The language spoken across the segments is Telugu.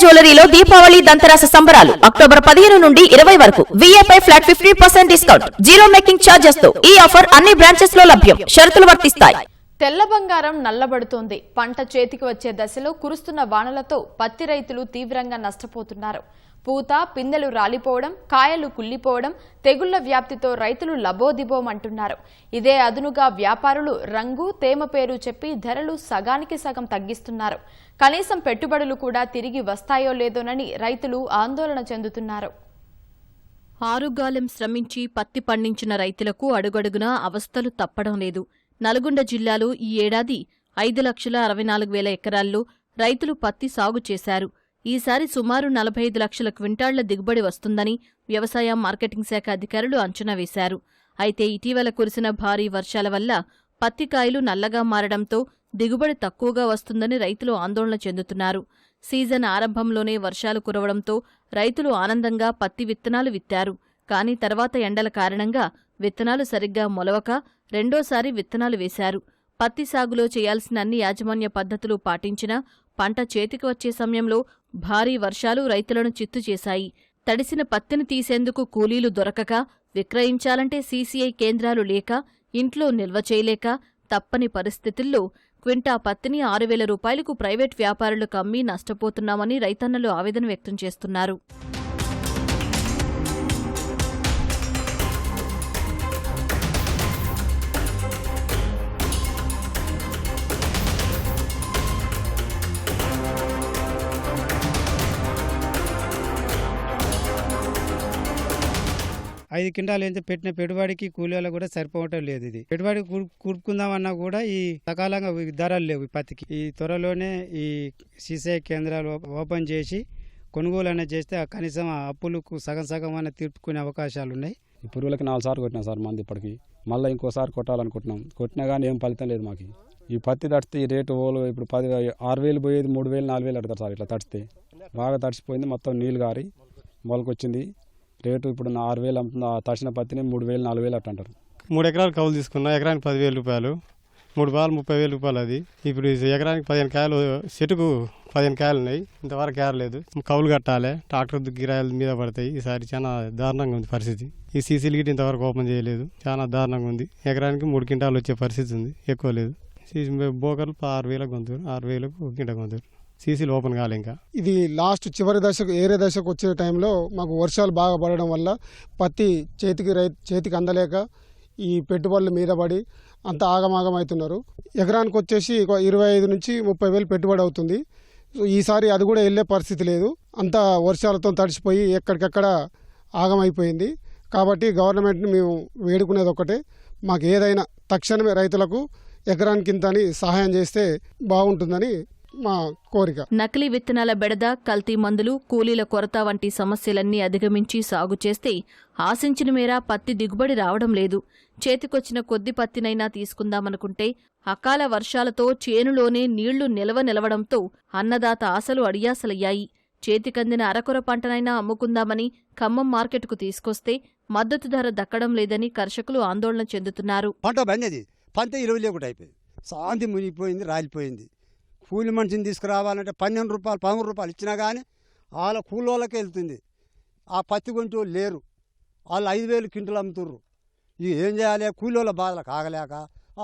జ్యువెలరీలో దీపావళి దంతరాస సంబరాలు. అక్టోబర్ పదిహేను నుండి ఇరవై వరకు విఏపై flat fifty percent discount. Zero making ఛార్జెస్తో ఈ ఆఫర్ అన్ని బ్రాంచెస్లో లభ్యం. షరతులు వర్తిస్తాయి. తెల్ల బంగారం నల్లబడుతోంది. పంట చేతికి వచ్చే దశలో కురుస్తున్న వానలతో పత్తి రైతులు తీవ్రంగా నష్టపోతున్నారు. పూత పిందెలు రాలిపోవడం కాయలు కుల్లిపోవడం తెగుళ్ళ వ్యాప్తితో రైతులు లబోదిబోమంటున్నారు. ఇదే అదునుగా వ్యాపారులు రంగు తేమ పేరు చెప్పి ధరలు సగానికి సగం తగ్గిస్తున్నారు. కనీసం పెట్టుబడులు కూడా తిరిగి వస్తాయో లేదోనని రైతులు ఆందోళన చెందుతున్నారు. ఆరుగాలెం శ్రమించి పత్తి పండించిన రైతులకు అడుగడుగునా అవస్థలు తప్పడం లేదు. నల్గొండ జిల్లాలో ఈ ఏడాది ఐదు లక్షల అరవై నాలుగు వేల ఎకరాల్లో రైతులు పత్తి సాగు చేశారు. ఈసారి సుమారు నలభై ఐదు లక్షల క్వింటాళ్ళ దిగుబడి వస్తుందని వ్యవసాయ మార్కెటింగ్ శాఖ అధికారులు అంచనా వేశారు. అయితే ఇటీవల కురిసిన భారీ వర్షాల వల్ల పత్తి కాయలు నల్లగా మారడంతో దిగుబడి తక్కువగా వస్తుందని రైతులు ఆందోళన చెందుతున్నారు. సీజన్ ఆరంభంలోనే వర్షాలు కురవడంతో రైతులు ఆనందంగా పత్తి విత్తనాలు విత్తారు. కానీ తర్వాత ఎండల కారణంగా విత్తనాలు సరిగ్గా మొలవక రెండోసారి విత్తనాలు వేశారు. పత్తి సాగులో చేయాల్సిన అన్ని యాజమాన్య పద్ధతులు పాటించినా పంట చేతికి వచ్చే సమయంలో భారీ వర్షాలు రైతులను చిత్తు చేశాయి. తడిసిన పత్తిని తీసేందుకు కూలీలు దొరకక విక్రయించాలంటే సీసీఐ కేంద్రాలు లేక ఇంట్లో నిల్వ చేయలేక తప్పని పరిస్థితుల్లో క్వింటా పత్తిని ఆరు వేల రూపాయలకు ప్రైవేట్ వ్యాపారులకు అమ్మి నష్టపోతున్నామని రైతన్నలు ఆవేదన వ్యక్తం చేస్తున్నారు. ఐదు కింటాలు ఎంత పెట్టిన పెట్టుబడికి కూలీలకు కూడా సరిపోవటం లేదు ఇది. పెట్టుబడి కూర్పుకుందామన్నా కూడా ఈ సకాలంగా ధరలు లేవు ఈ పత్తికి ఈ త్వరలోనే ఈ సీసీఐ కేంద్రాలు ఓపెన్ చేసి కొనుగోలు అనేది చేస్తే కనీసం అప్పులకు సగం సగం అన్న తీర్పుకునే అవకాశాలు ఉన్నాయి. ఈ పురుగులకి నాలుగు సార్లు కొట్టినా సార్ మంది ఇప్పటికి. మళ్ళీ ఇంకోసారి కొట్టాలనుకుంటున్నాం. కొట్టినా కానీ ఏం ఫలితం లేదు మాకు. ఈ పత్తి తడిస్తే ఈ రేటు ఓలు ఇప్పుడు పది ఆరు వేలు పోయేది మూడు వేలు నాలుగు వేలు అడతారు సార్ ఇట్లా తడిస్తే. బాగా తడిసిపోయింది మొత్తం నీళ్ళు గారి మొలకొచ్చింది. రేటు ఇప్పుడు ఆరు వేలు అమ్ముతుంది తడిసిన పత్తిని మూడు వేలు నాలుగు వేలు అట్ట అంటారు. మూడు ఎకరాలు కౌలు తీసుకున్నా ఎకరానికి పదివేల రూపాయలు. మూడు బాలు ముప్పై వేల రూపాయలు అది. ఇప్పుడు ఈ ఎకరానికి పదిహేను కాయలు చెట్టుకు పదిహేను కాయలు ఉన్నాయి. ఇంతవరకు ఏరలేదు కౌలు కట్టాలి. ట్రాక్టర్ గిరాయిల మీద పడతాయి. ఈసారి చాలా దారుణంగా ఉంది పరిస్థితి. ఈ సీసీలు గిట్ ఇంతవరకు ఓపెన్ చేయలేదు. చాలా దారుణంగా ఉంది. ఎకరానికి మూడు క్వింటాలు వచ్చే పరిస్థితి ఉంది. ఎక్కువ లేదు. సీసీ బోకర్లు ఆరు వేలకు కొందరు. ఆరు వేలకు కింట కొందరు. సీసీలు ఓపెన్ కాలే ఇంకా. ఇది లాస్ట్ చివరి దశకు ఏరే దశకు వచ్చే టైంలో మాకు వర్షాలు బాగా పడడం వల్ల పత్తి చేతికి రై చేతికి అందలేక ఈ పెట్టుబడులు మీద పడి అంత ఆగమాగం అవుతున్నారు. ఎకరానికి వచ్చేసి ఇరవై ఐదు నుంచి ముప్పై వేలు పెట్టుబడి అవుతుంది. సో ఈసారి అది కూడా వెళ్ళే పరిస్థితి లేదు. అంతా వర్షాలతో తడిసిపోయి ఎక్కడికక్కడ ఆగమైపోయింది కాబట్టి గవర్నమెంట్ని మేము వేడుకునేది ఒకటే మాకు ఏదైనా తక్షణమే రైతులకు ఎకరానికి ఇంత అని సహాయం చేస్తే బాగుంటుందని మా కోరిక. నకిలీ విత్తనాల బెడద కల్తీ మందులు కూలీల కొరత వంటి సమస్యలన్నీ అధిగమించి సాగు చేస్తే ఆశించిన మేర పత్తి దిగుబడి రావడం లేదు. చేతికొచ్చిన కొద్ది పత్తినైనా తీసుకుందామనుకుంటే అకాల వర్షాలతో చేనులోనే నీళ్ళు నిలవ నిలవడంతో అన్నదాత ఆశలు అడియాసలయ్యాయి. చేతికందిన అరకొర పంటనైనా అమ్ముకుందామని ఖమ్మం మార్కెట్కు తీసుకొస్తే మద్దతు ధర దక్కడం లేదని కర్షకులు ఆందోళన చెందుతున్నారు. పంట ఇరవై లేకుండా అయిపోయింది. శాంతి మునిగిపోయింది రాలిపోయింది. కూలి మనిషిని తీసుకురావాలంటే పన్నెండు రూపాయలు పదమూడు రూపాయలు ఇచ్చినా కానీ వాళ్ళ కూలోళ్ళకే వెళ్తుంది. ఆ పత్తి కొంటూ లేరు. వాళ్ళు ఐదు వేలు కింటలు అమ్ముతుర్రు. ఇక ఏం చేయాలి? కూలోళ్ళ బాధలు కాగలేక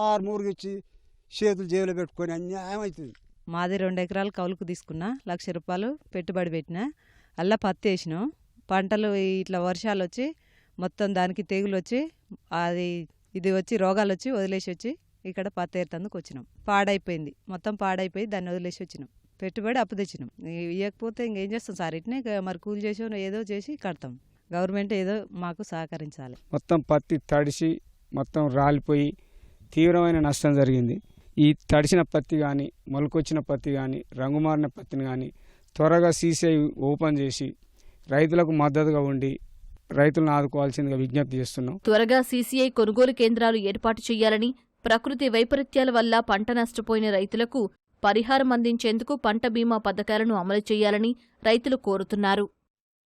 ఆరు మూరుగిచ్చి చేతులు జేబులో పెట్టుకొని అన్యాయం అవుతుంది. మాది రెండు ఎకరాలు కౌలుకు తీసుకున్నా లక్ష రూపాయలు పెట్టుబడి పెట్టిన అలా పత్తి వేసినాం. పంటలు ఇట్లా వర్షాలు వచ్చి మొత్తం దానికి తెగులు వచ్చి అది ఇది వచ్చి రోగాలు వచ్చి వదిలేసి వచ్చి ఇక్కడ పత్తి ఏరుతందుకు వచ్చినాం. పాడైపోయింది. మొత్తం పాడైపోయి దాన్ని వదిలేసి వచ్చినాం. పెట్టుబడి అప్పు తెచ్చినాం ఇవ్వకపోతే ఇంకేం చేస్తాం? సార్ ఇట్నే ఇక మరి కూలి చేసో ఏదో చేసి కడతాం. గవర్నమెంట్ ఏదో మాకు సహకరించాలి. మొత్తం పత్తి తడిసి మొత్తం రాలిపోయి తీవ్రమైన నష్టం జరిగింది. ఈ తడిసిన పత్తి కానీ మొలకొచ్చిన పత్తి కానీ రంగుమారిన పత్తిని కానీ త్వరగా సీసీఐ ఓపెన్ చేసి రైతులకు మద్దతుగా ఉండి రైతులను ఆదుకోవాల్సిందిగా విజ్ఞప్తి చేస్తున్నాం. త్వరగా సీసీఐ కొనుగోలు కేంద్రాలు ఏర్పాటు చేయాలని ప్రకృతి వైపరీత్యాల వల్ల పంట నష్టపోయిన రైతులకు పరిహారం అందించేందుకు పంట బీమా పథకాలను అమలు చేయాలని రైతులు కోరుతున్నారు.